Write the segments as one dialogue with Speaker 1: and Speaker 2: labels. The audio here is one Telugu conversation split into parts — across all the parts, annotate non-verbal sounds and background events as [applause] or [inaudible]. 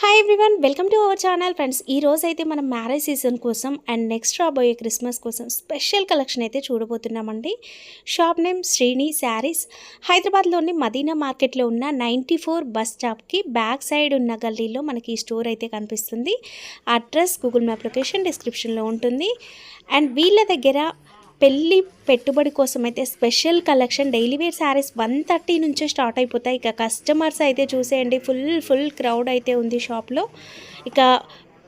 Speaker 1: Hi everyone welcome to our channel friends ఈ రోజు అయితే మనం మ్యారేజ్ సీజన్ కోసం అండ్ నెక్స్ట్ రాబోయే క్రిస్మస్ కోసం స్పెషల్ కలెక్షన్ అయితే చూడబోతున్నామండి. షాప్ నేమ్ శ్రీని శారీస్ హైదరాబాద్లోని మదీనా మార్కెట్లో ఉన్న నైంటీ ఫోర్ బస్ స్టాప్కి బ్యాక్ సైడ్ ఉన్న గల్లీలో మనకి ఈ స్టోర్ అయితే కనిపిస్తుంది. అడ్రస్ గూగుల్ మ్యాప్ లొకేషన్ డిస్క్రిప్షన్లో ఉంటుంది. అండ్ వీళ్ళ దగ్గర పెళ్ళి పెట్టుబడి కోసం అయితే special collection daily wear saris one thirty నుంచే స్టార్ట్ అయిపోతాయి. ఇక కస్టమర్స్ అయితే చూసేయండి. ఫుల్ ఫుల్ క్రౌడ్ అయితే ఉంది షాప్లో. ఇక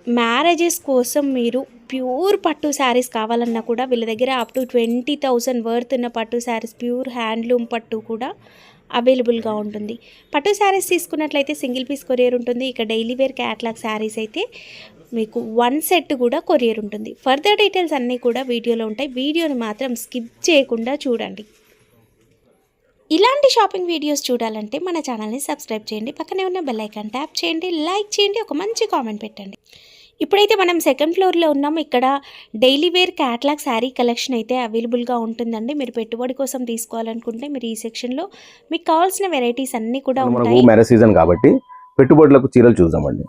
Speaker 1: మ్యారేజెస్ కోసం మీరు ప్యూర్ పట్టు శారీస్ కావాలన్నా కూడా వీళ్ళ దగ్గర up to twenty thousand worth ఉన్న పట్టు శారీస్ ప్యూర్ హ్యాండ్లూమ్ పట్టు కూడా అవైలబుల్గా ఉంటుంది. పట్టు శారీస్ తీసుకున్నట్లయితే సింగిల్ పీస్ కొరియర్ ఉంటుంది. ఇక డైలీ వేర్ క్యాట్లాగ్ శారీస్ అయితే మీకు వన్ సెట్ కూడా కొరియర్ ఉంటుంది. ఫర్దర్ డీటెయిల్స్ అన్నీ కూడా వీడియోలో ఉంటాయి. వీడియోని మాత్రం స్కిప్ చేయకుండా చూడండి. ఇలాంటి షాపింగ్ వీడియోస్ చూడాలంటే మన ఛానల్ని సబ్స్క్రైబ్ చేయండి. పక్కనే ఉన్న బెల్ ఐకాన్ ట్యాప్ చేయండి. లైక్ చేయండి. ఒక మంచి కామెంట్ పెట్టండి. ఇప్పుడైతే మనం సెకండ్ ఫ్లోర్లో ఉన్నాం. ఇక్కడ daily wear catalogue sari collection అయితే అవైలబుల్గా ఉంటుందండి. మీరు పెట్టుబడి కోసం తీసుకోవాలనుకుంటే మీరు ఈ సెక్షన్లో మీకు కావాల్సిన వెరైటీస్ అన్నీ కూడా ఉంటాయి.
Speaker 2: మ్యారేజ్ సీజన్ కాబట్టి పెట్టుబడులకు చీరలు చూద్దామండి.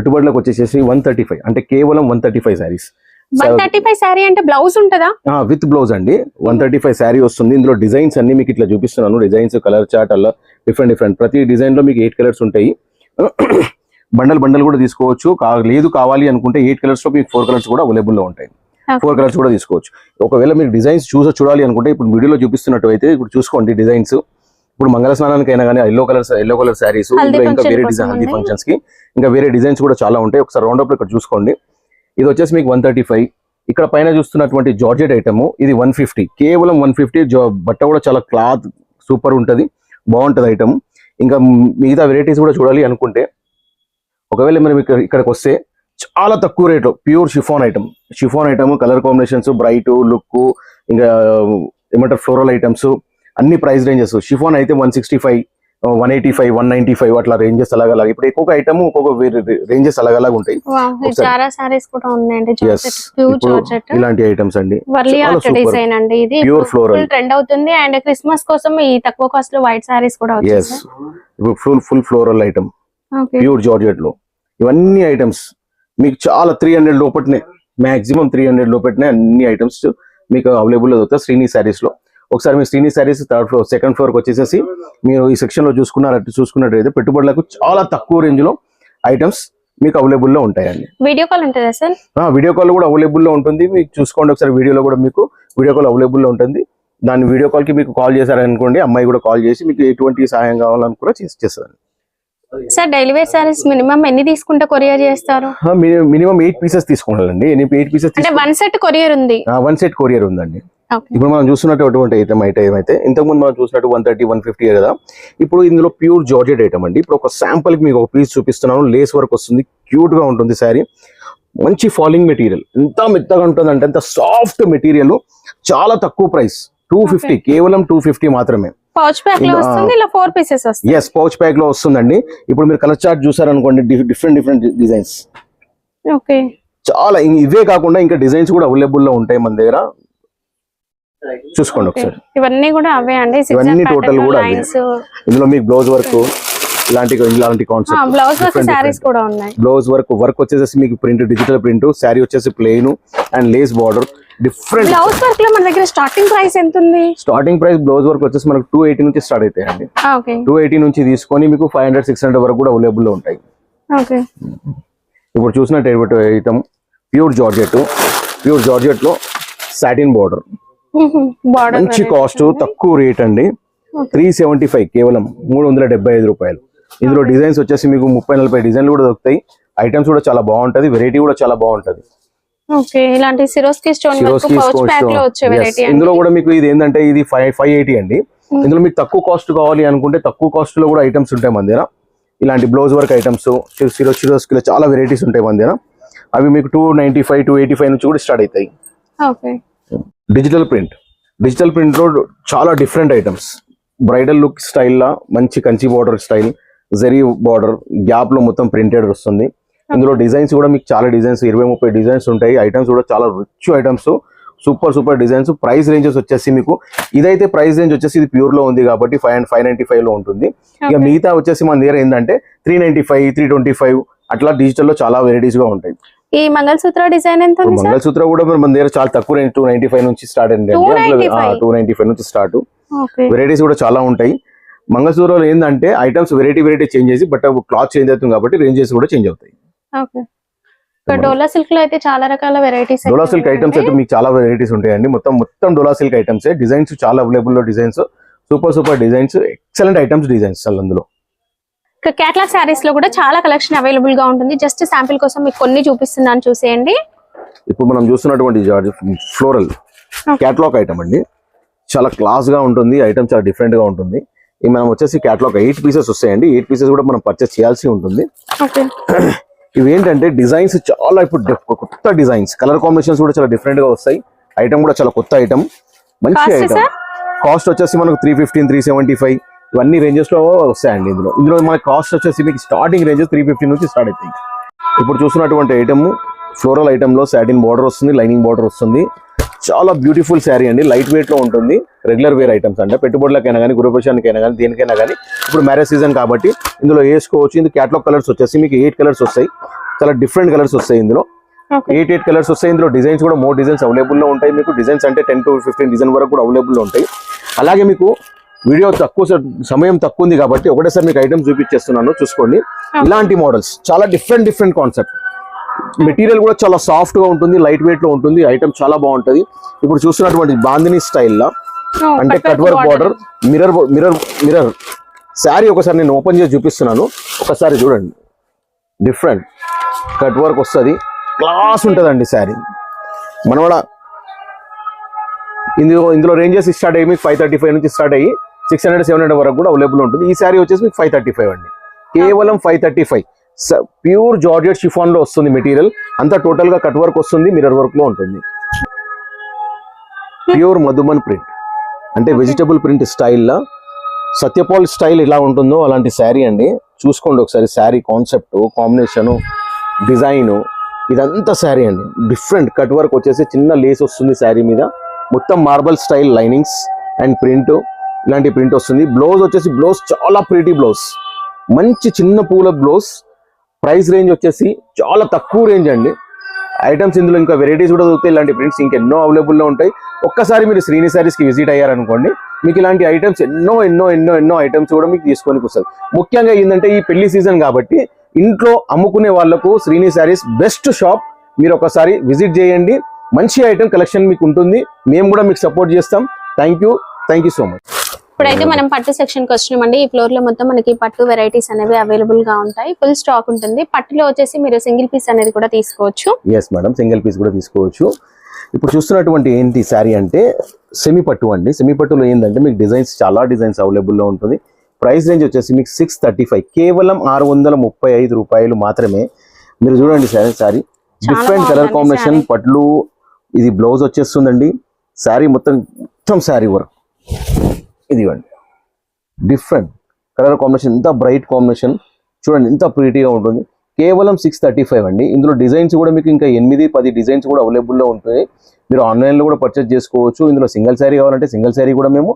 Speaker 2: పెట్టుబడులకు వచ్చేసేసి వన్ థర్టీ ఫైవ్ అంటే కేవలం one thirty five saris
Speaker 3: one thirty five sari అంటే బ్లౌజ్ ఉంటుందా?
Speaker 2: విత్ బ్లౌజ్ అండి. వన్ థర్టీ ఫైవ్ శారీ వస్తుంది. ఇందులో డిజైన్స్ అన్ని మీకు ఇట్లా చూపిస్తున్నాను. డిజైన్స్ కలర్ చార్ట్ అలా డిఫరెంట్ డిఫరెంట్ ప్రతి డిజైన్లో మీకు ఎయిట్ కలర్స్ ఉంటాయి. [coughs] బండల్ బండల్ కూడా తీసుకోవచ్చు. లేదు కావాలి అనుకుంటే ఎయిట్ కలర్స్లో మీకు ఫోర్ కలర్స్ కూడా అవైలబుల్లో ఉంటాయి. ఫోర్ కలర్స్ కూడా తీసుకోవచ్చు. ఒకవేళ మీరు డిజైన్స్ చూస చూడాలి అనుకుంటే ఇప్పుడు వీడియోలో చూపిస్తున్నట్టు అయితే ఇప్పుడు చూసుకోండి డిజైన్స్ ఇప్పుడు మంగళ స్నానానికి అయినా కానీ yellow colour yellow colour saris ఇంకా వేరే డిజైన్ హల్దీ. ఫంక్షన్స్కి ఇంకా వేరే డిజైన్స్ కూడా చాలా ఉంటాయి. ఒకసారి రౌండ్ అప్ ఇక్కడ చూసుకోండి. ఇది వచ్చేసి మీకు వన్ థర్టీ ఫైవ్ ఇక్కడ పైన చూస్తున్నటువంటి జార్జెట్ ఐటమ్ ఇది వన్ ఫిఫ్టీ కేవలం వన్ ఫిఫ్టీ బట్ట కూడా చాలా క్లాత్ సూపర్ ఉంటది. బాగుంటది ఐటమ్ ఇంకా మిగతా వెరైటీస్ కూడా చూడాలి అనుకుంటే. ఒకవేళ మీరు ఇక్కడ ఇక్కడికి వస్తే చాలా తక్కువ రేట్లో pure chiffon item chiffon item colour combinations bright look ఇంకా ఏమంటారు ఫ్లోరల్ ఐటమ్స్ అన్ని ప్రైస్ రేంజెస్. షిఫాన్ అయితే one sixty five one eighty five one ninety five అట్లా రేంజెస్ అలాగ అలాగ ఇప్పుడు ఒక్కొక్క ఐటమ్ ఒక్కొక్క రేంజెస్ అలాగ అలాగ ఉంటాయి
Speaker 3: ప్యూర్
Speaker 2: ఇలాంటి ఐటమ్స్ అండి.
Speaker 3: డిజైన్ అండి ఇది.
Speaker 2: Pure floral.
Speaker 3: ఫుల్ ట్రెండ్ అవుతుంది. అండ్ క్రిస్మస్ కోసం ఈ తక్కువ కాస్ట్లో వైట్ సారీస్ కూడా
Speaker 2: ఎస్
Speaker 3: వచ్చేసాయి.
Speaker 2: ఇప్పుడు full full floral item pure జార్జెట్లో. ఇవన్నీ ఐటమ్స్ మీకు చాలా త్రీ హండ్రెడ్ లోపట్నే మాక్సిమం త్రీ హండ్రెడ్ లోపట్నే అన్ని ఐటమ్స్ మీకు అవైలబుల్ అవుతాయి శ్రీని శారీస్లో. ఒకసారి మీ Srini saris third floor second ఫ్లోర్కి వచ్చేసేసి మీరు ఈ సెక్షన్లో చూసుకున్నారంటే చూసుకున్నట్టయితే పెట్టుబడులకు చాలా తక్కువ రేంజ్లో ఐటమ్స్ మీకు అవైలబుల్లో ఉంటాయండి.
Speaker 3: వీడియో కాల్ ఉంటుందా సార్
Speaker 2: వీడియో కాల్ కూడా అవైలబుల్లో ఉంటుంది. మీకు చూసుకోండి ఒకసారి వీడియోలో కూడా మీకు వీడియో కాల్ అవైలబుల్లో ఉంటుంది. దాని వీడియో కాల్కి మీకు కాల్ చేశారనుకోండి అమ్మాయి కూడా కాల్ చేసి మీకు ఎటువంటి సహాయం కావాలని కూడా చేసి చేస్తారు
Speaker 3: sir daily wear saris minimum ఎన్ని తీసుకుంటే కొరియర్ చేస్తారు?
Speaker 2: మినిమం ఎయిట్ పీసెస్ తీసుకోవాలండి ఎయిట్ పీసెస్
Speaker 3: అంటే వన్ సెట్ కొరియర్ ఉంది.
Speaker 2: వన్ సెట్ కొరియర్ ఉందండి. ఇప్పుడు మనం చూస్తున్నటువంటి ఐటమ్ ఐటమ్ అయితే ఇంతకుముందు మనం చూసినట్టు వన్ థర్టీ వన్ ఫిఫ్టీ కదా? ఇప్పుడు ఇందులో ప్యూర్ జార్జెట్ ఐటమ్ అండి. ఇప్పుడు ఒక శాంపుల్కి మీకు ఒక పీస్ చూపిస్తున్నాను. లేస్ వర్క్ వస్తుంది. క్యూట్గా ఉంటుంది శారీ మంచి ఫాలింగ్ మెటీరియల్ ఎంత మెత్తగా ఉంటుంది అంటే ఎంత సాఫ్ట్ మెటీరియల్ చాలా తక్కువ ప్రైస్ టూ ఫిఫ్టీ కేవలం టూ ఫిఫ్టీ మాత్రమే.
Speaker 3: పౌచ్
Speaker 2: ప్యాక్లో
Speaker 3: వస్తుంది ఇలా ఫోర్ పీసెస్ వస్తుంది
Speaker 2: ఎస్ పౌచ్ ప్యాక్లో వస్తుందండి. ఇప్పుడు మీరు కలర్ చార్ట్ చూసారనుకోండి డిఫరెంట్ డిఫరెంట్ డిజైన్స్
Speaker 3: ఓకే
Speaker 2: చాలా ఇవే కాకుండా ఇంకా డిజైన్స్ కూడా అవైలబుల్లో ఉంటాయి మన దగ్గర. చూసుకోండి ఒకసారి.
Speaker 3: ఇవన్నీ కూడా అవే అండి
Speaker 2: ఇవన్నీ total కూడా ఇందులో మీకు బ్లౌజ్ వర్క్ ఇలాంటి ఇలాంటి కాన్సెప్ట్
Speaker 3: బ్లౌజ్ వర్క్ సారీస్ కూడా ఉన్నాయి.
Speaker 2: బ్లౌజ్ వర్క్ వర్క్ వచ్చేసి మీకు ప్రింట్ డిజిటల్ ప్రింట్ శారీ వచ్చేసి plain and lace border different
Speaker 3: blouse వర్క్లో మన దగ్గర స్టార్టింగ్ ప్రైస్ ఎంత ఉంది
Speaker 2: స్టార్టింగ్ ప్రైస్ బ్లౌజ్ వర్క్ వచ్చేసి మనకు టూ ఎయిటీ నుంచి స్టార్ట్ అవుతాయండి
Speaker 3: ఓకే.
Speaker 2: టూ ఎయిటీ నుంచి తీసుకొని మీకు ఫైవ్ హండ్రెడ్ సిక్స్ హండ్రెడ్ వరకు కూడా అవైలబుల్లో ఉంటాయి.
Speaker 3: ఓకే.
Speaker 2: ఇప్పుడు చూసినట్టు ఐటమ్ ప్యూర్ జార్జెట్ ప్యూర్ జార్జెట్లో సాటిన్ బార్డర్
Speaker 3: బార్డర్
Speaker 2: మంచి కాస్ట్ తక్కువ రేట్ అండి. త్రీ సెవెంటీ ఫైవ్ కేవలం మూడు వందల డెబ్బై ఐదు రూపాయలు. ఇందులో డిజైన్స్ వచ్చేసి మీకు ముప్పై నలభై డిజైన్లు కూడా దొరుకుతాయి. ఐటమ్స్ కూడా చాలా బాగుంటది వెరైటీ కూడా చాలా బాగుంటది.
Speaker 3: ఇలాంటి Swarovski stone work
Speaker 2: Swarovski
Speaker 3: pouch ప్యాక్లో వచ్చే వెరైటీ
Speaker 2: ఇందులో కూడా మీకు ఇది ఏంటంటే ఇది ఫైవ్ ఫైవ్ ఎయిటీ అండి. ఇందులో మీకు తక్కువ కాస్ట్ కావాలి అనుకుంటే తక్కువ కాస్ట్లో కూడా ఐటమ్స్ ఉంటాయి మన దగ్గర. ఇలాంటి బ్లౌజ్ వర్క్ ఐటమ్స్ సిరో సిరోస్కి చాలా వెరైటీస్ ఉంటాయి మన దగ్గర. అవి మీకు two ninety five two eighty five నుంచి కూడా స్టార్ట్ అవుతాయి. డిజిటల్ ప్రింట్ డిజిటల్ ప్రింట్లో చాలా different items bridal look style లా మంచి కంచి బార్డర్ స్టైల్ జరీ బార్డర్ గ్యాప్లో మొత్తం ప్రింటెడ్ వస్తుంది. ఇందులో డిజైన్స్ కూడా మీకు చాలా డిజైన్స్ ఇరవై ముప్పై డిజైన్స్ ఉంటాయి. ఐటమ్స్ కూడా చాలా rich items super super designs price ranges వచ్చేసి మీకు ఇదైతే ప్రైస్ రేంజ్ వచ్చేసి ఇది ప్యూర్లో ఉంది కాబట్టి ఫైవ్ అండ్ ఫైవ్ నైన్టీ ఫైవ్లో ఉంటుంది. ఇక. మిగతా వచ్చేసి మన దగ్గర ఏంటంటే three ninety five three twenty five అట్లా డిజిటల్లో చాలా వెరైటీస్గా ఉంటాయి.
Speaker 3: ఈ మంగళసూత్ర డిజైన్ ఎంత
Speaker 2: మంగళసూత్ర కూడా మన దగ్గర చాలా తక్కువ రేంజ్ టూ నైన్టీ ఫైవ్ నుంచి స్టార్ట్ అయింది.
Speaker 3: 295.
Speaker 2: టూ నైన్టీ ఫైవ్ నుంచి స్టార్ట్ వెరైటీస్ కూడా చాలా ఉంటాయి. మంగళసూత్రలో ఏంటంటే ఐటమ్స్ వెరైటీ వెరైటీ చేంజ్ చేసి బట్ క్లాత్ చేంజ్ అవుతుంది కాబట్టి రేంజెస్ కూడా చేంజ్ అవుతాయి.
Speaker 3: ఓకే. డోలా సిల్క్లో అయితే చాలా రకాల వెరైటీస్
Speaker 2: డోలా సిల్క్ ఐటమ్స్ అయితే మీకు చాలా వెరైటీస్ ఉంటాయండి. మొత్తం మొత్తం డోలా సిల్క్ ఐటమ్స్ డిజైన్స్ చాలా అవైలబుల్లో designs super super designs excellent items designs అందులో.
Speaker 3: ఇక్కడ కేటలాగ్ శారీస్లో కూడా చాలా కలెక్షన్ అవైలబుల్గా ఉంటుంది. జస్ట్ శాంపిల్ కోసం మీకు కొన్ని చూపిస్తున్నాను చూసేయండి.
Speaker 2: ఇప్పుడు మనం చూస్తున్నటువంటి ఫ్లోరల్ క్యాట్లాగ్ ఐటమ్ అండి. చాలా క్లాస్గా ఉంటుంది. ఐటమ్ చాలా డిఫరెంట్గా ఉంటుంది. మనం వచ్చేసి క్యాట్లాగ్ ఎయిట్ పీసెస్ వస్తాయండి. ఎయిట్ పీసెస్ కూడా మనం పర్చేస్ చేయాల్సి ఉంటుంది. [coughs] ఇవి ఏంటంటే డిజైన్స్ చాలా ఇప్పుడు కొత్త డిజైన్స్. కలర్ కాంబినేషన్స్ కూడా చాలా డిఫరెంట్గా వస్తాయి. ఐటమ్ కూడా చాలా కొత్త ఐటమ్ మంచి ఐటమ్? కాస్ట్ వచ్చేసి మనకు three fifteen three seventy five ఇవన్నీ రేంజెస్లో వస్తాయండి ఇందులో. ఇందులో మన కాస్ట్ వచ్చేసి మీకు స్టార్టింగ్ రేంజెస్ త్రీ ఫిఫ్టీన్ నుంచి స్టార్ట్ అవుతాయి. ఇప్పుడు చూస్తున్నటువంటి ఐటమ్ ఫ్లోరల్ ఐటమ్లో సాటిన్ బార్డర్ వస్తుంది లైనింగ్ బార్డర్ వస్తుంది. చాలా బ్యూటిఫుల్ శారీ అండి. లైట్ వెయిట్లో ఉంటుంది. రెగ్యులర్ వేర్ ఐటమ్స్ అంటే పెట్టుబడులకైనా కానీ గృహప్రవేశానికైనా కానీ దేనికైనా కానీ ఇప్పుడు మ్యారేజ్ సీజన్ కాబట్టి ఇందులో వేసుకోవచ్చు. ఇందులో క్యాట్లాగ్ కలర్స్ వచ్చేసి మీకు ఎయిట్ కలర్స్ వస్తాయి. చాలా డిఫరెంట్ కలర్స్ వస్తాయి ఇందులో. ఎయిట్ ఎయిట్ కలర్స్ వస్తాయి. ఇందులో డిజైన్స్ కూడా మోర్ డిజైన్స్ అవైలబుల్లో ఉంటాయి. మీకు డిజైన్స్ అంటే టెన్ టు ఫిఫ్టీన్ డిజైన్ వరకు కూడా అవైలబుల్లో ఉంటాయి. అలాగే మీకు వీడియో తక్కువ సమయం తక్కువ ఉంది కాబట్టి ఒకటేసారి మీకు ఐటమ్ చూపించేస్తున్నాను. చూసుకోండి. ఇలాంటి మోడల్స్ చాలా డిఫరెంట్ డిఫరెంట్ కాన్సెప్ట్ మెటీరియల్ కూడా చాలా సాఫ్ట్గా ఉంటుంది లైట్ వెయిట్లో ఉంటుంది. ఐటమ్ చాలా బాగుంటది. ఇప్పుడు చూస్తున్నటువంటి బాందిని స్టైల్లో అంటే cut work border mirror mirror mirror sari ఒకసారి నేను ఓపెన్ చేసి చూపిస్తున్నాను. ఒకసారి చూడండి. డిఫరెంట్ కట్ వర్క్ వస్తుంది. క్లాస్ ఉంటుందండి శారీ. మనవడ ఇందులో ఇందులో రేంజెస్ స్టార్ట్ అయ్యి మీకు ఫైవ్ థర్టీ ఫైవ్ నుంచి స్టార్ట్ అయ్యి సిక్స్ హండ్రెడ్ సెవెన్ హండ్రెడ్ వరకు కూడా అవైలబుల్ ఉంటుంది. ఈ శారీ వచ్చేసి మీకు ఫైవ్ థర్టీ ఫైవ్ అండి. కేవలం five thirty five pure georgette షిఫాన్లో వస్తుంది మెటీరియల్ అంతా టోటల్గా కట్ వర్క్ వస్తుంది మిరర్ వర్క్లో ఉంటుంది. ప్యూర్ మధుమన్ ప్రింట్ అంటే వెజిటబుల్ ప్రింట్ స్టైల్లో సత్యపాల్ స్టైల్ ఎలా ఉంటుందో అలాంటి శారీ అండి. చూసుకోండి ఒకసారి శారీ కాన్సెప్ట్ కాంబినేషను డిజైను ఇదంతా శారీ అండి. డిఫరెంట్ కట్ వర్క్ వచ్చేసి చిన్న లేస్ వస్తుంది శారీ మీద. మొత్తం marble style linings and print. ఇలాంటి ప్రింట్ వస్తుంది. బ్లౌజ్ వచ్చేసి బ్లౌజ్ చాలా ప్రీటీ బ్లౌజ్. మంచి చిన్న పూల బ్లౌజ్. ప్రైస్ రేంజ్ వచ్చేసి చాలా తక్కువ రేంజ్ అండి. ఐటమ్స్ ఇందులో ఇంకా వెరైటీస్ కూడా దొరుకుతాయి. ఇలాంటి ప్రింట్స్ ఇంకెన్నో అవైలబుల్లో ఉంటాయి. ఒక్కసారి మీరు శ్రీని శారీస్కి విజిట్ అయ్యారనుకోండి మీకు ఇలాంటి ఐటమ్స్ ఎన్నో ఎన్నో ఎన్నో ఎన్నో ఐటమ్స్ కూడా మీకు తీసుకొని వస్తుంది ముఖ్యంగా ఏంటంటే ఈ పెళ్ళి సీజన్ కాబట్టి ఇంట్లో అమ్ముకునే వాళ్ళకు శ్రీని శారీస్ బెస్ట్ షాప్. మీరు ఒకసారి విజిట్ చేయండి. మంచి ఐటమ్ కలెక్షన్ మీకు ఉంటుంది. మేము కూడా మీకు సపోర్ట్ చేస్తాం. Thank you. Thank you so much.
Speaker 3: ఇప్పుడైతే మనం పట్టు సెక్షన్కి వచ్చినామండి. ఈ ఫ్లోర్లో మొత్తం మనకి పట్టు వెరైటీస్ అనేవి అవైలబుల్గా ఉంటాయి. ఫుల్ స్టాక్ ఉంటుంది. పట్టులో వచ్చేసి మీరు సింగిల్ పీస్ అనేది కూడా తీసుకోవచ్చు.
Speaker 2: ఎస్ మేడం సింగిల్ పీస్ కూడా తీసుకోవచ్చు. ఇప్పుడు చూస్తున్నటువంటి ఏంటి శారీ అంటే సెమీ పట్టు అండి. సెమీ పట్టులో ఏంటంటే మీకు డిజైన్స్ చాలా డిజైన్స్ అవైలబుల్లో ఉంటుంది. ప్రైస్ రేంజ్ వచ్చేసి మీకు సిక్స్ థర్టీ ఫైవ్. కేవలం ఆరు వందల ముప్పై ఐదు రూపాయలు మాత్రమే. మీరు చూడండి sorry sari different colour combination. పట్లు ఇది బ్లౌజ్ వచ్చేస్తుందండి. శారీ మొత్తం మొత్తం శారీ వర్క్ ఇది ఇవ్వండి డిఫరెంట్ కలర్ కాంబినేషన్ ఎంత బ్రైట్ కాంబినేషన్ చూడండి ఎంత ప్రీటీగా ఉంటుంది. కేవలం సిక్స్ థర్టీ ఫైవ్ అండి. ఇందులో డిజైన్స్ కూడా మీకు ఇంకా ఎనిమిది పది డిజైన్స్ కూడా అవైలబుల్లో ఉంటాయి. మీరు ఆన్లైన్లో కూడా పర్చేస్ చేసుకోవచ్చు. ఇందులో సింగిల్ శారీ కావాలంటే సింగిల్ శారీ కూడా మేము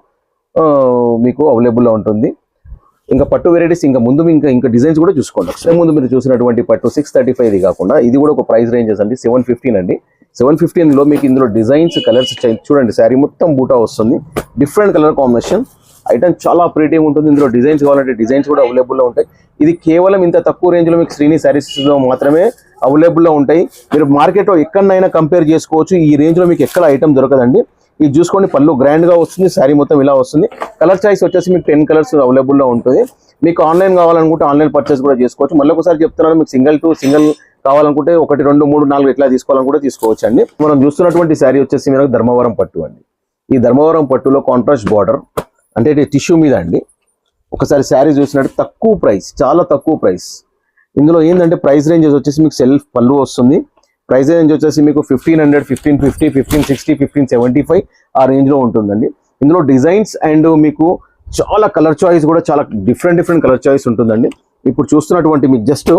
Speaker 2: మీకు అవైలబుల్లో ఉంటుంది. ఇంకా పట్టు వెరైటీస్ ఇంకా ముందు ఇంకా ఇంకా డిజైన్స్ కూడా చూసుకోండి ఒకసారి. ముందు మీరు చూసినటువంటి పట్టు సిక్స్ థర్టీ ఫైవ్ ఇది కాకుండా ఇది కూడా ఒక ప్రైస్ రేంజెస్ అండి సెవెన్ ఫిఫ్టీన్ అండి. సెవెన్ ఫిఫ్టీన్లో మీకు ఇందులో డిజైన్స్ కలర్స్ చూడండి శారీ మొత్తం బూటా వస్తుంది. డిఫరెంట్ కలర్ కాంబినేషన్ ఐటమ్ చాలా ప్రీటీగా ఉంటుంది. ఇందులో డిజైన్స్ కావాలంటే డిజైన్స్ కూడా అవైలబుల్లో ఉంటాయి. ఇది కేవలం ఇంత తక్కువ రేంజ్లో మీకు శ్రీని శారీస్లో మాత్రమే అవైలబుల్లో ఉంటాయి. మీరు మార్కెట్లో ఎక్కడైనా కంపేర్ చేసుకోవచ్చు. ఈ రేంజ్లో మీకు ఎక్కడ ఐటమ్ దొరకదండి. ఇది చూసుకోండి పళ్ళు గ్రాండ్గా వస్తుంది శారీ మొత్తం ఇలా వస్తుంది. కలర్ చాయిస్ వచ్చేసి మీకు టెన్ కలర్స్ అవైలబుల్లో ఉంటుంది. మీకు ఆన్లైన్ కావాలనుకుంటే ఆన్లైన్ పర్చేస్ కూడా చేసుకోవచ్చు. మళ్ళీ ఒకసారి చెప్తున్నాను మీకు సింగిల్ టు సింగిల్ కావాలనుకుంటే ఒకటి రెండు మూడు నాలుగు ఎట్లా తీసుకోవాలనుకుంటే తీసుకోవచ్చు అండి మనం చూస్తున్నటువంటి శారీ వచ్చేసి మనకు ధర్మవరం పట్టు అండి. ఈ ధర్మవరం పట్టులో కాంట్రాస్ట్ బార్డర్ అంటే ఇది టిష్యూ మీద అండి. ఒకసారి శారీ చూసినట్టు తక్కువ ప్రైస్ చాలా తక్కువ ప్రైస్ ఇందులో ఏంటంటే ప్రైస్ రేంజెస్ వచ్చేసి మీకు సెల్ఫ్ పళ్ళు వస్తుంది. ప్రైస్ రేంజ్ వచ్చేసి మీకు fifteen hundred fifteen fifty fifteen sixty fifteen seventy five ఆ రేంజ్లో ఉంటుందండి. ఇందులో డిజైన్స్ అండ్ మీకు చాలా కలర్ చాయిస్ కూడా చాలా డిఫరెంట్ డిఫరెంట్ కలర్ చాయిస్ ఉంటుందండి. ఇప్పుడు చూస్తున్నటువంటి మీకు జస్ట్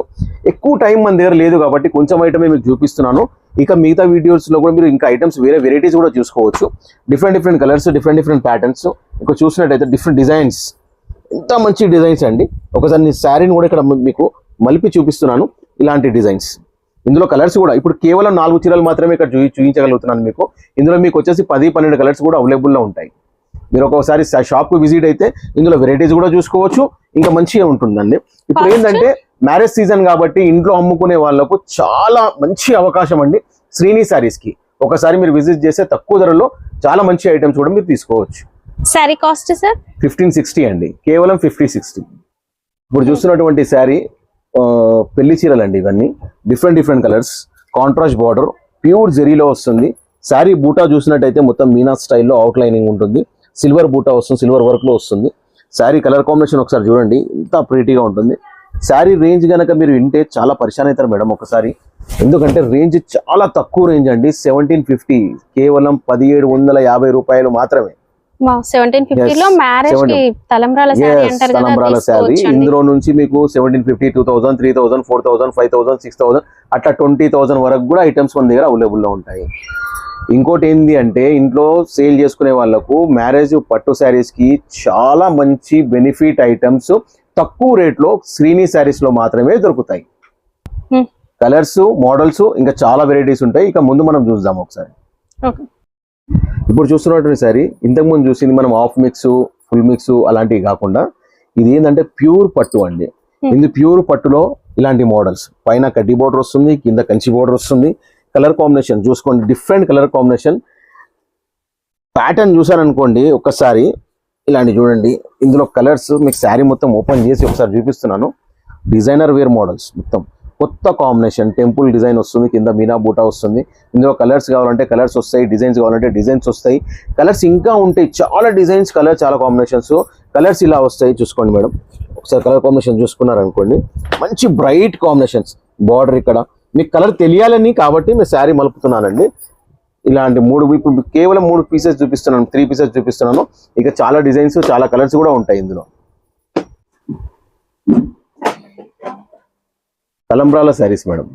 Speaker 2: ఎక్కువ టైం మన దగ్గర లేదు కాబట్టి కొంచెం ఐటమే మీకు చూపిస్తున్నాను. ఇక మిగతా వీడియోస్లో కూడా మీరు ఇంకా ఐటమ్స్ వేరే వెరైటీస్ కూడా చూసుకోవచ్చు. Different different colours different different patterns ఇక్కడ చూసినట్టయితే డిఫరెంట్ డిజైన్స్ ఎంత మంచి డిజైన్స్ అండి. ఒకసారి శారీని కూడా ఇక్కడ మీకు మలిపి చూపిస్తున్నాను. ఇలాంటి డిజైన్స్ ఇందులో కలర్స్ కూడా ఇప్పుడు కేవలం నాలుగు చీరలు మాత్రమే ఇక్కడ చూపి చూపించగలుగుతున్నాను మీకు. ఇందులో మీకు వచ్చేసి పది పన్నెండు కలర్స్ కూడా అవైలబుల్లో ఉంటాయి. మీరు ఒక్కొక్కసారి షాప్కి విజిట్ అయితే ఇందులో వెరైటీస్ కూడా చూసుకోవచ్చు. ఇంకా మంచిగా ఉంటుందండి. ఇప్పుడు? ఏంటంటే మ్యారేజ్ సీజన్ కాబట్టి ఇంట్లో అమ్ముకునే వాళ్ళకు చాలా మంచి అవకాశం అండి శ్రీని sarees కి. ఒకసారి మీరు విజిట్ చేస్తే తక్కువ ధరలో చాలా మంచి ఐటమ్స్ కూడా మీరు తీసుకోవచ్చు.
Speaker 3: Sari cost sir
Speaker 2: fifteen sixty అండి. కేవలం ఫిఫ్టీ సిక్స్టీ ఇప్పుడు చూస్తున్నటువంటి శారీ పెళ్ళి చీరలు అండి ఇవన్నీ. Different different colours contrast border pure జెరీలో వస్తుంది. శారీ బూటా చూసినట్టయితే మొత్తం మీనా స్టైల్లో అవుట్ లైనింగ్ ఉంటుంది. సిల్వర్ బూటా వస్తుంది సిల్వర్ వర్క్లో వస్తుంది. శారీ కలర్ కాంబినేషన్ ఒకసారి చూడండి. ఇంత ప్రీటీగా ఉంటుంది. శారీ రేంజ్ కనుక మీరు వింటే చాలా పరిశాన్ అవుతారు మేడం ఒకసారి. ఎందుకంటే రేంజ్ చాలా తక్కువ రేంజ్ అండి. సెవెంటీన్ ఫిఫ్టీ కేవలం పదిహేడు వందల యాభై రూపాయలు మాత్రమే.
Speaker 3: సెవెంటీన్ ఫిఫ్టీ లో
Speaker 2: Yes,
Speaker 3: మ్యారేజ్కి
Speaker 2: 17.
Speaker 3: తలంబ్రాల శారీ అంటారు
Speaker 2: తలంబ్రాల. ఇందులో నుంచి మీకు seventeen fifty two thousand three thousand four thousand five thousand six thousand అట్లా ట్వంటీ థౌసండ్ వరకు కూడా ఐటమ్స్ మన దగ్గర అవైలబుల్లో ఉంటాయి ఇంకోటి ఏంది అంటే ఇంట్లో సేల్ చేసుకునే వాళ్ళకు మ్యారేజ్ పట్టు శారీస్కి చాలా మంచి బెనిఫిట్ ఐటమ్స్ తక్కువ రేట్లో శ్రీని శారీస్లో మాత్రమే దొరుకుతాయి
Speaker 3: Hmm.
Speaker 2: కలర్స్ మోడల్స్ ఇంకా చాలా వెరైటీస్ ఉంటాయి ఇక ముందు మనం చూద్దాం ఒకసారి
Speaker 3: Okay.
Speaker 2: ఇప్పుడు చూస్తున్నటువంటి సారీ ఇంతకు ముందు చూసింది మనం హాఫ్ మిక్స్ ఫుల్ మిక్స్ అలాంటివి కాకుండా ఇది ఏంటంటే ప్యూర్ పట్టు అండి.
Speaker 3: Hmm.
Speaker 2: ఇది ప్యూర్ పట్టులో ఇలాంటి మోడల్స్. పైన కడ్డీ బోర్డర్ వస్తుంది కింద కంచి బోర్డర్ వస్తుంది. కలర్ కాంబినేషన్ చూసుకోండి డిఫరెంట్ కలర్ కాంబినేషన్ ప్యాటర్న్ చూసారనుకోండి ఒక్కసారి ఇలాంటి చూడండి. ఇందులో కలర్స్ మీకు శారీ మొత్తం ఓపెన్ చేసి ఒకసారి చూపిస్తున్నాను. డిజైనర్ వేర్ మోడల్స్ మొత్తం. కొత్త కాంబినేషన్ టెంపుల్ డిజైన్ వస్తుంది కింద మీనా బూటా వస్తుంది. ఇందులో కలర్స్ కావాలంటే కలర్స్ వస్తాయి డిజైన్స్ కావాలంటే డిజైన్స్ వస్తాయి. కలర్స్ ఇంకా ఉంటాయి చాలా డిజైన్స్ కలర్ చాలా కాంబినేషన్స్. కలర్స్ ఇలా వస్తాయి చూసుకోండి మేడం. ఒకసారి కలర్ కాంబినేషన్ చూసుకున్నారనుకోండి మంచి బ్రైట్ కాంబినేషన్స్ బార్డర్ ఇక్కడ. మీకు కలర్ తెలియాలని కాబట్టి మీ శారీ మలుపుతున్నానండి. ఇలాంటి మూడు ఇప్పుడు కేవలం మూడు పీసెస్ చూపిస్తున్నాను త్రీ పీసెస్ చూపిస్తున్నాను. ఇక చాలా డిజైన్స్ చాలా కలర్స్ కూడా ఉంటాయి ఇందులో. తలంబ్రాల శారీస్ మేడం.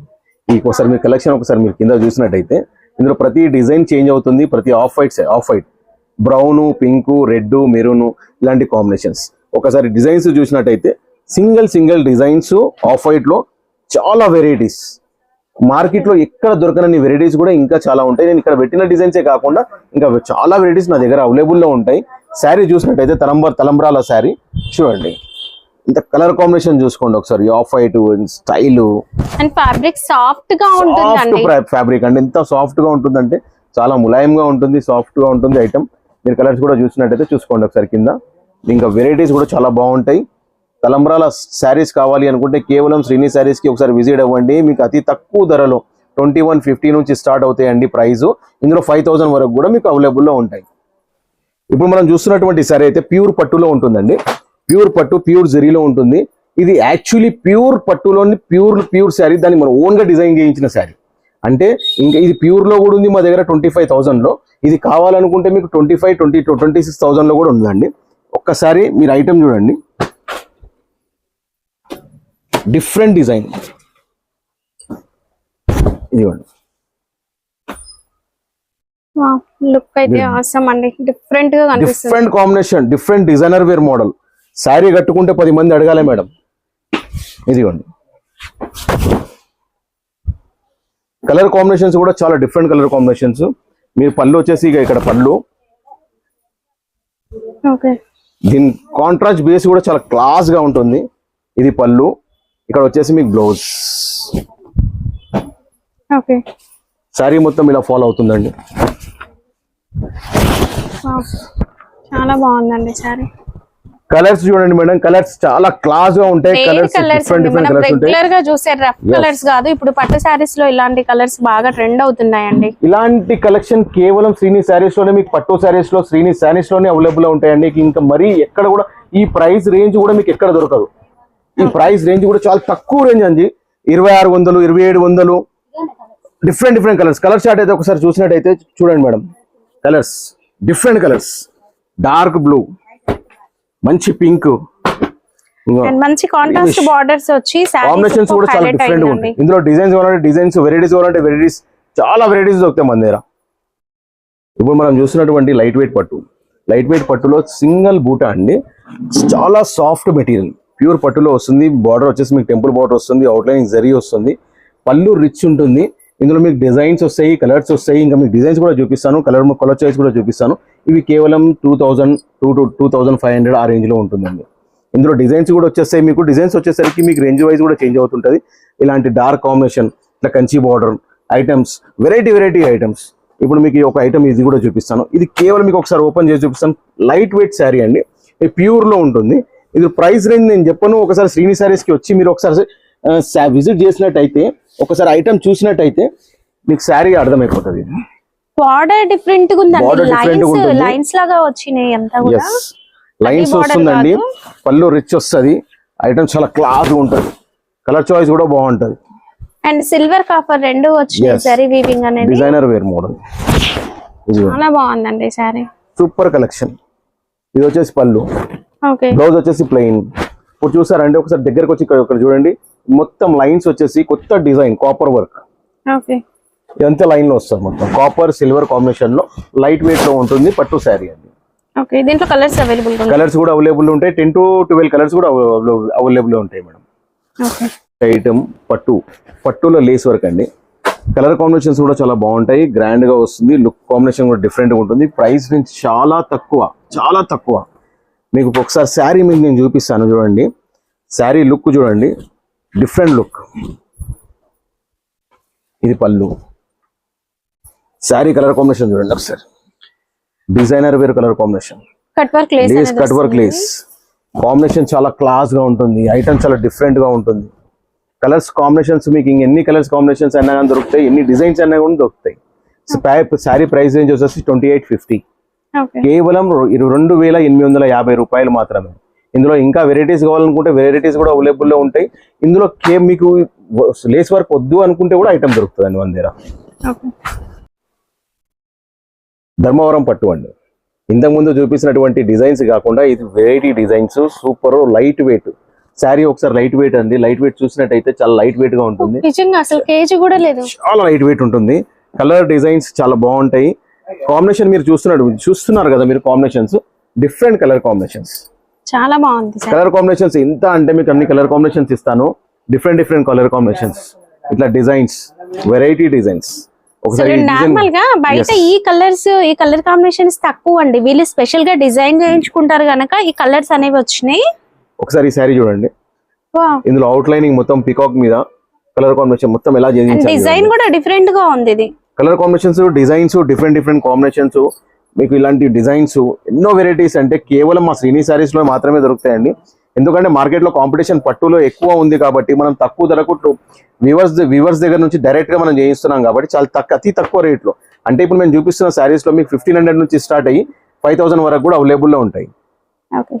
Speaker 2: ఈ ఒకసారి మీ కలెక్షన్ ఒకసారి మీరు కింద చూసినట్టయితే ఇందులో ప్రతి డిజైన్ చేంజ్ అవుతుంది ప్రతి off white off white. Brown pink red maroon ఇలాంటి కాంబినేషన్స్. ఒకసారి డిజైన్స్ చూసినట్టయితే సింగిల్ సింగిల్ డిజైన్స్ ఆఫ్ వైట్లో చాలా వెరైటీస్. మార్కెట్లో ఎక్కడ దొరకనని వెరైటీస్ కూడా ఇంకా చాలా ఉంటాయి. నేను ఇక్కడ పెట్టిన డిజైన్సే కాకుండా ఇంకా చాలా వెరైటీస్ నా దగ్గర అవైలబుల్లో ఉంటాయి. శారీ చూసినట్టయితే తలంబర్ తలంబ్రాల శారీ. చూడండి. ఇంత కలర్ కాంబినేషన్ చూసుకోండి ఒకసారి. Off white style
Speaker 3: and fabric సాఫ్ట్గా
Speaker 2: సాఫ్ట్ ఫ్యాబ్రిక్ అండి ఎంత సాఫ్ట్గా ఉంటుందంటే చాలా ములాయంగా ఉంటుంది సాఫ్ట్గా ఉంటుంది ఐటమ్ మీరు కలర్స్ కూడా చూసినట్టయితే చూసుకోండి ఒకసారి కింద. ఇంకా వెరైటీస్ కూడా చాలా బాగుంటాయి. తలంబ్రాల శారీస్ కావాలి అనుకుంటే కేవలం శ్రీని శారీస్కి ఒకసారి విజిట్ అవ్వండి. మీకు అతి తక్కువ ధరలో ట్వంటీ వన్ ఫిఫ్టీ నుంచి స్టార్ట్ అవుతాయండి ప్రైస్ ఇందులో ఫైవ్ థౌసండ్ వరకు కూడా మీకు అవైలబుల్లో ఉంటాయి. ఇప్పుడు మనం చూస్తున్నటువంటి శారీ అయితే ప్యూర్ పట్టులో ఉంటుందండి. ప్యూర్ పట్టు ప్యూర్ జరీలో ఉంటుంది. ఇది యాక్చువల్లీ ప్యూర్ పట్టులోని ప్యూర్ ప్యూర్ శారీ దాన్ని మనం ఓన్గా డిజైన్ చేయించిన శారీ. అంటే ఇంకా ఇది ప్యూర్లో కూడా ఉంది మా దగ్గర ట్వంటీ ఫైవ్ థౌసండ్లో. ఇది కావాలనుకుంటే మీకు twenty five twenty twenty six థౌసండ్లో కూడా ఉందండి. ఒక్కసారి మీరు ఐటమ్ చూడండి. డిఫరెంట్ డిజైన్ ఇదిగోండి.
Speaker 3: లుక్ అయితే అవసరం అండి. డిఫరెంట్గా
Speaker 2: different combination different designer wear model sari కట్టుకుంటే పది మంది అడగాలి మేడం. ఇదిగోండి. కలర్ కాంబినేషన్స్ కూడా చాలా డిఫరెంట్ కలర్ కాంబినేషన్స్. మీరు పళ్ళు వచ్చేసి ఇక ఇక్కడ పళ్ళు. దీని కాంట్రాస్ట్ బేస్ కూడా చాలా క్లాస్గా ఉంటుంది. ఇది పళ్ళు. ఇక్కడ వచ్చేసి మీకు బ్లౌజ్ శారీ మొత్తం ఇలా ఫాలో అవుతుందండి.
Speaker 3: చాలా బాగుందండి సారీ.
Speaker 2: కలర్స్ చూడండి మేడం కలర్స్ చాలా క్లాస్గా ఉంటాయి కలర్స్
Speaker 3: కలర్స్
Speaker 2: డిఫరెంట్ డిఫరెంట్
Speaker 3: మనం
Speaker 2: కలర్స్ ఉంటాయి.
Speaker 3: రెగ్యులర్గా చూసే రఫ్ కలర్స్ కాదు. ఇప్పుడు పట్టు సారీస్లో ఇలాంటి కలర్స్ బాగా ట్రెండ్ అవుతున్నాయండి.
Speaker 2: ఇలాంటి కలెక్షన్ కేవలం శ్రీని శారీస్లోనే మీకు పట్టు శారీస్లో శ్రీని శారీస్లోనే అవైలబుల్ ఉంటాయండి. ఇంకా మరీ ఎక్కడ కూడా ఈ ప్రైస్ రేంజ్ కూడా మీకు ఎక్కడ దొరకదు. ఈ ప్రైస్ రేంజ్ కూడా చాలా తక్కువ రేంజ్ అండి. ఇరవై ఆరు వందలు ఇరవై ఏడు వందలు different different colours colour chart అయితే ఒకసారి చూసినట్టయితే చూడండి madam. Colours different colours dark blue మంచి పింక్.
Speaker 3: మంచి కాంట్రాస్ట్ బార్డర్స్ వచ్చి
Speaker 2: కాంబినేషన్స్ కూడా చాలా డిఫరెంట్ ఉంటాయి. ఇందులో డిజైన్స్ కావాలంటే డిజైన్స్ వెరైటీస్ కావాలంటే వెరైటీస్ చాలా వెరైటీస్ దొరుకుతాయి మన దగ్గర. ఇప్పుడు మనం చూస్తున్నటువంటి లైట్ వెయిట్ పట్టు. లైట్ వెయిట్ పట్టులో సింగిల్ బూటా అండి. చాలా సాఫ్ట్ మెటీరియల్ ప్యూర్ పట్టులో వస్తుంది. బార్డర్ వచ్చేసి మీకు టెంపుల్ బార్డర్ వస్తుంది. అవుట్లైనింగ్ జరీ వస్తుంది. పళ్ళు రిచ్ ఉంటుంది. ఇందులో మీకు డిజైన్స్ వస్తాయి కలర్స్ వస్తాయి. ఇంకా మీకు డిజైన్స్ కూడా చూపిస్తాను. కలర్ కలర్ చాయిస్ కూడా చూపిస్తాను. ఇవి కేవలం two thousand two to two thousand five hundred ఆ రేంజ్లో ఉంటుందండి. ఇందులో డిజైన్స్ కూడా వచ్చేస్తాయి. మీకు డిజైన్స్ వచ్చేసరికి మీకు రేంజ్ వైజ్ కూడా చేంజ్ అవుతుంటుంది. ఇలాంటి డార్క్ కాంబినేషన్ ఇట్లా Kanchi border items variety variety items ఇప్పుడు మీకు ఒక ఐటమ్ ఇది కూడా చూపిస్తాను. ఇది కేవలం మీకు ఒకసారి ఓపెన్ చేసి చూపిస్తాను. లైట్ వెయిట్ శారీ అండి. ఇది ప్యూర్లో ఉంటుంది. ఇది ప్రైస్ రేంజ్ నేను చెప్పను. ఒకసారి శ్రీని శారీస్కి వచ్చి మీరు ఒకసారి విజిట్ చేసినట్టయితే ఒకసారి ఐటమ్ చూసినట్టయితే మీకు శారీ అర్థమైపోతుంది.
Speaker 3: బార్డర్
Speaker 2: డిఫరెంట్గా
Speaker 3: ఉందండి. లైన్స్. లైన్స్ లాగా వచ్చినాయి అంతా కూడా.
Speaker 2: లైన్స్ వస్తుందండి. పళ్ళు రిచ్ వస్తుంది. ఐటమ్ చాలా క్లాత్ ఉంటుంది. కలర్ చాయిస్ కూడా బాగుంటుంది.
Speaker 3: అండ్ సిల్వర్ కాపర్ రెండు వచ్చినాయి. జరీ వీవింగ్ అనేది.
Speaker 2: డిజైనర్ వేర్ మోడల్
Speaker 3: చాలా బాగుందండి సారీ
Speaker 2: సూపర్ కలెక్షన్ ఇది వచ్చేసి పళ్ళు.
Speaker 3: ఓకే
Speaker 2: బ్లౌజ్ వచ్చేసి ప్లెయిన్ ఇప్పుడు చూసారంటే ఒకసారి దగ్గరకు వచ్చి ఇక్కడ చూడండి. మొత్తం లైన్స్ వచ్చేసి కొత్త డిజైన్ కాపర్ వర్క్
Speaker 3: ఓకే
Speaker 2: ఇదంతా లైన్లో వస్తుంది మొత్తం? కాపర్ సిల్వర్ కాంబినేషన్లో లైట్ వెయిట్లో ఉంటుంది పట్టు శారీ అండి.
Speaker 3: ఓకే దీంట్లో కలర్స్ అవైలబుల్
Speaker 2: కలర్స్ కూడా అవైలబుల్ ఉంటాయి. టెన్ టు ట్వెల్వ్ కలర్స్ కూడా అవైలబుల్ ఉంటాయి మేడం
Speaker 3: ఓకే
Speaker 2: ఐటమ్ పట్టు. పట్టులో లేస్ వర్క్ అండి. కలర్ కాంబినేషన్స్ కూడా చాలా బాగుంటాయి. గ్రాండ్గా వస్తుంది. లుక్ కాంబినేషన్ కూడా డిఫరెంట్గా ఉంటుంది. ప్రైస్ నుంచి చాలా తక్కువ. చాలా తక్కువ. మీకు ఒకసారి శారీ మీకు నేను చూపిస్తాను చూడండి. శారీ లుక్ చూడండి. డిఫరెంట్ లుక్ ఇది పళ్ళు. శారీ కలర్ కాంబినేషన్ చూడండి ఒకసారి. Designer wear colour combination.
Speaker 3: Cut work lace
Speaker 2: cut work lace combination చాలా క్లాస్గా ఉంటుంది. ఐటమ్ చాలా డిఫరెంట్గా ఉంటుంది. కలర్స్ కాంబినేషన్స్ మీకు ఇంకెన్ని కలర్స్ కాంబినేషన్స్ అయినా కానీ దొరుకుతాయి. ఎన్ని డిజైన్స్ అయినా కూడా దొరుకుతాయి. శారీ ప్రైస్ రేంజ్ వచ్చేసి ట్వంటీ ఎయిట్ ఫిఫ్టీ కేవలం రెండు వేల ఎనిమిది వందల యాభై రూపాయలు మాత్రమే. ఇందులో ఇంకా వెరైటీస్ కావాలనుకుంటే వెరైటీస్ కూడా available లో ఉంటాయి. ఇందులో కే మీకు లేస్ వర్క్ వద్దు అనుకుంటే కూడా ఐటమ్ దొరుకుతుందండి మన దగ్గర. ధర్మవరం పట్టు అండి. ఇంతకుముందు చూపించినటువంటి డిజైన్స్ కాకుండా ఇది variety designs super light weight. Sari ఒకసారి లైట్ వెయిట్ అండి. లైట్ వెయిట్ చూసినట్టయితే చాలా లైట్ వెయిట్గా ఉంటుంది.
Speaker 3: నిజంగా అసలు కేజీ కూడా లేదు.
Speaker 2: చాలా లైట్ వెయిట్ ఉంటుంది. కలర్ డిజైన్స్ చాలా బాగుంటాయి. కాంబినేషన్ మీరు చూస్తున్నారు చూస్తున్నారు కదా మీరు కాంబినేషన్స్. Different colour combinations.
Speaker 3: చాలా బాగుంది
Speaker 2: కలర్ కాంబినేషన్స్ ఎంత అంటే మీకు అన్ని కలర్ కాంబినేషన్స్ ఇస్తాను. Different different colour combinations. ఇట్లా డిజైన్స్ వెరైటీ డిజైన్స్. ఒకసారి
Speaker 3: నార్మల్గా బయట. ఈ కలర్స్ ఈ కలర్ కాంబినేషన్స్ తక్కువ అండి వీళ్ళు స్పెషల్గా డిజైన్ చేయించుకుంటారు గనక ఈ కలర్స్ అనేవి వచ్చినాయి.
Speaker 2: ఒకసారి ఈ శారీ చూడండి. ఇందులో అవుట్ లైనింగ్ మొత్తం పికాక్ మీద కలర్ కాంబినేషన్ మొత్తం ఎలా
Speaker 3: డిజైన్
Speaker 2: చేయించాలి
Speaker 3: కూడా డిఫరెంట్గా ఉంది ఇది.
Speaker 2: Colour combinations designs different different combinations మీకు ఇలాంటి డిజైన్స్ ఎన్నో వెరైటీస్ అంటే కేవలం మా శ్రీని శారీస్లో మాత్రమే దొరుకుతాయండి. ఎందుకంటే మార్కెట్లో కాంపిటీషన్ పట్టులో ఎక్కువ ఉంది కాబట్టి మనం తక్కువ ధరకు వ్యూవర్స్ వ్యూవర్స్ దగ్గర నుంచి డైరెక్ట్గా మనం చేయిస్తున్నాం కాబట్టి చాలా తక్కువ అతి తక్కువ రేట్లో అంటే ఇప్పుడు మేము చూపిస్తున్న శారీస్లో మీకు ఫిఫ్టీన్ హండ్రెడ్ నుంచి స్టార్ట్ అయ్యి ఫైవ్ థౌసండ్ వరకు కూడా అవైలబుల్లో ఉంటాయి.
Speaker 3: ఓకే